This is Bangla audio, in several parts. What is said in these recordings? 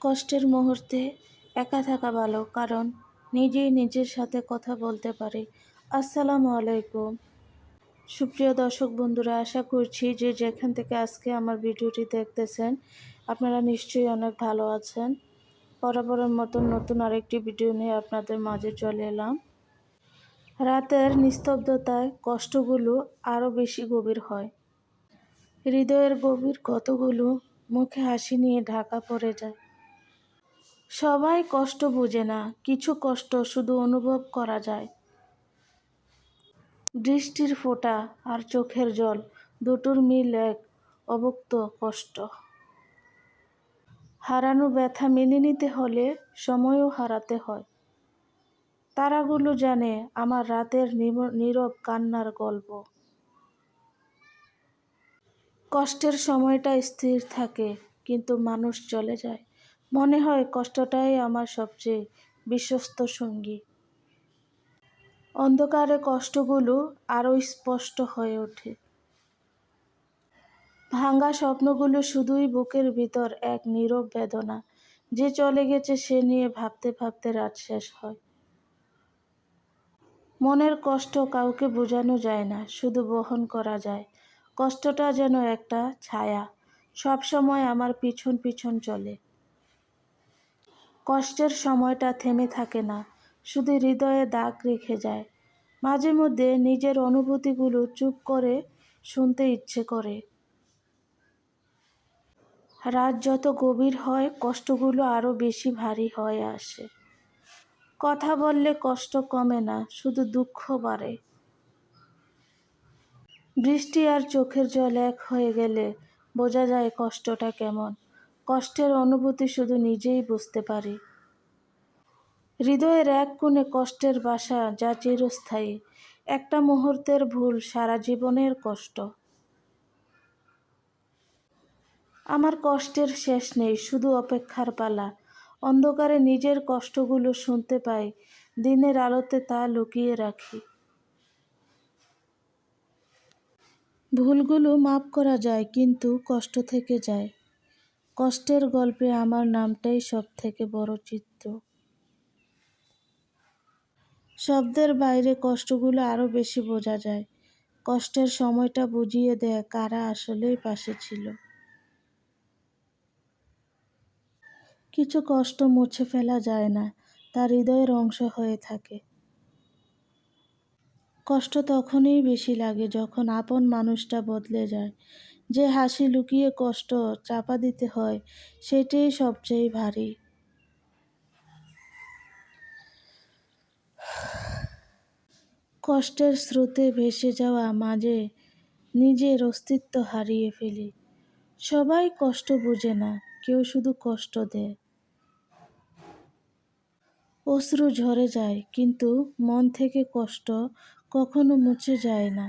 কষ্টের মুহূর্তে একা থাকা ভালো, কারণ নিজেই নিজের সাথে কথা বলতে পারি। আসসালামু আলাইকুম। সুপ্রিয় দর্শক বন্ধুরা, আশা করছি যে যেখান থেকে আজকে আমার ভিডিওটি দেখতেছেন, আপনারা নিশ্চয়ই অনেক ভালো আছেন। বরাবরের মতন নতুন আরেকটি ভিডিও নিয়ে আপনাদের মাঝে চলে এলাম। রাতের নিস্তব্ধতায় কষ্টগুলো আরও বেশি গভীর হয়। হৃদয়ের গভীর ক্ষতগুলো মুখে হাসি নিয়ে ঢাকা পড়ে যায়। সবাই কষ্ট বোঝে না, কিছু কষ্ট শুধু অনুভব করা যায়। বৃষ্টির ফোঁটা আর চোখের জল দুটোর মিল এক অবক্ত কষ্ট। হারানো ব্যথা মেনে নিতে হলে সময়ও হারাতে হয়। তারাগুলো জানে আমার রাতের নীরব কান্নার গল্প। কষ্টের সময়টা স্থির থাকে, কিন্তু মানুষ চলে যায়। মনে হয় কষ্টটাই আমার সবচেয়ে বিশ্বস্ত সঙ্গী। অন্ধকারে কষ্টগুলো আরও স্পষ্ট হয়ে ওঠে। ভাঙ্গা স্বপ্নগুলো শুধুই বুকের ভিতর এক নীরব বেদনা। যে চলে গেছে সে নিয়ে ভাবতে ভাবতে রাত শেষ হয়। মনের কষ্ট কাউকে বোঝানো যায় না, শুধু বহন করা যায়। কষ্টটা যেন একটা ছায়া। সব সময় আমার পিছন পিছন চলে। কষ্টের সময়টা থেমে থাকে না, শুধু হৃদয়ে দাগ রেখে যায়। মাঝে মধ্যে নিজের অনুভূতিগুলো চুপ করে শুনতে ইচ্ছে করে। রাত যত গভীর হয়, কষ্টগুলো আরও বেশি ভারী হয়ে আসে। কথা বললে কষ্ট কমে না, শুধু দুঃখ বাড়ে। বৃষ্টি আর চোখের জল এক হয়ে গেলে বোঝা যায় কষ্টটা কেমন। কষ্টের অনুভূতি শুধু নিজেই বুঝতে পারি। হৃদয়ের এক কোণে কষ্টের বাসা যা চিরস্থায়ী, একটা মুহূর্তের ভুল সারা জীবনের কষ্ট। আমার কষ্টের শেষ নেই, শুধু অপেক্ষার পালা। অন্ধকারে নিজের কষ্টগুলো শুনতে পাই, দিনের আলোতে তা লুকিয়ে রাখি। ভুলগুলো মাপ করা যায়, কিন্তু কষ্ট থেকে যায়। কষ্টের গল্পে আমার নামটাই সব থেকে বড় চিত্র শব্দের বাইরে কষ্টগুলো আরও বেশি বোঝা যায়। কষ্টের সময়টা বুঝিয়ে দেয় কারা আসলেই পাশে ছিল। কিছু কষ্ট মুছে ফেলা যায় না, তার হৃদয়ের অংশ হয়ে থাকে। কষ্ট তখনই বেশি লাগে যখন আপন মানুষটা বদলে যায়। যে হাসি লুকিয়ে কষ্ট চাপা দিতে হয়, সেটাই সবচেয়ে ভারী। কষ্টের স্রোতে ভেসে যাওয়া মাঝে নিজের অস্তিত্ব হারিয়ে ফেলি। সবাই কষ্ট বোঝে না, কেউ শুধু কষ্ট দেয়। অশ্রু ঝরে যায়, কিন্তু মন থেকে কষ্ট কখনো মুছে যায় না।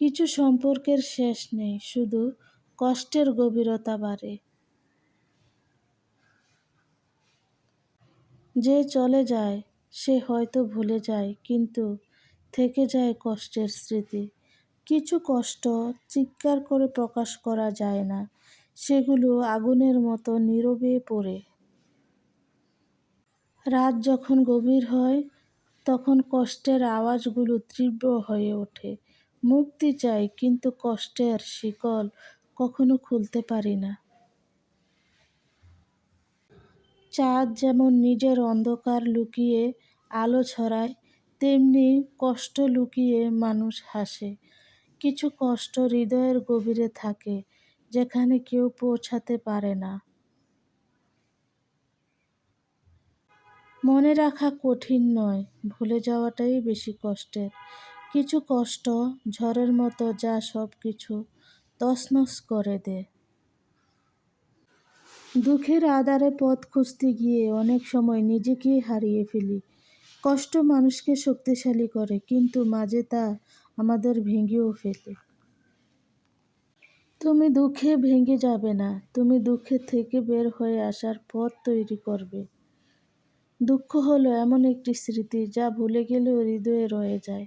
কিছু সম্পর্কের শেষ নেই, শুধু কষ্টের গভীরতা বাড়ে। যে চলে যায়, সে হয়তো ভুলে যায়, কিন্তু থেকে যায় কষ্টের স্মৃতি। কিছু কষ্ট চিৎকার করে প্রকাশ করা যায় না, সেগুলো আগুনের মতো নীরবে পড়ে। রাত যখন গভীর হয়, তখন কষ্টের আওয়াজগুলো তীব্র হয়ে ওঠে। মুক্তি চাই, কিন্তু কষ্টের শিকল কখনো খুলতে পারি না। চাঁদ যেমন নিজের অন্ধকার লুকিয়ে আলো ছড়ায়, তেমনি কষ্ট লুকিয়ে মানুষ হাসে। কিছু কষ্ট হৃদয়ের গভীরে থাকে, যেখানে কেউ পৌঁছাতে পারে না। মনে রাখা কঠিন নয়, ভুলে যাওয়াটাই বেশি কষ্টের। কিছু কষ্ট, ঝড়ের মতো যা সব কিছু তছনছ করে দেয় দুঃখের আধারে পথ খুঁজতে গিয়ে অনেক সময় নিজেকেই হারিয়ে ফেলি। কষ্ট মানুষকে শক্তিশালী করে, কিন্তু মাঝে তা আমাদের ভেঙেও ফেলে। তুমি দুঃখে ভেঙে যাবে না, তুমি দুঃখে থেকে বের হয়ে আসার পথ তৈরি করবে। দুঃখ হলো এমন একটি স্মৃতি যা ভুলে গেলেও হৃদয়ে রয়ে যায়।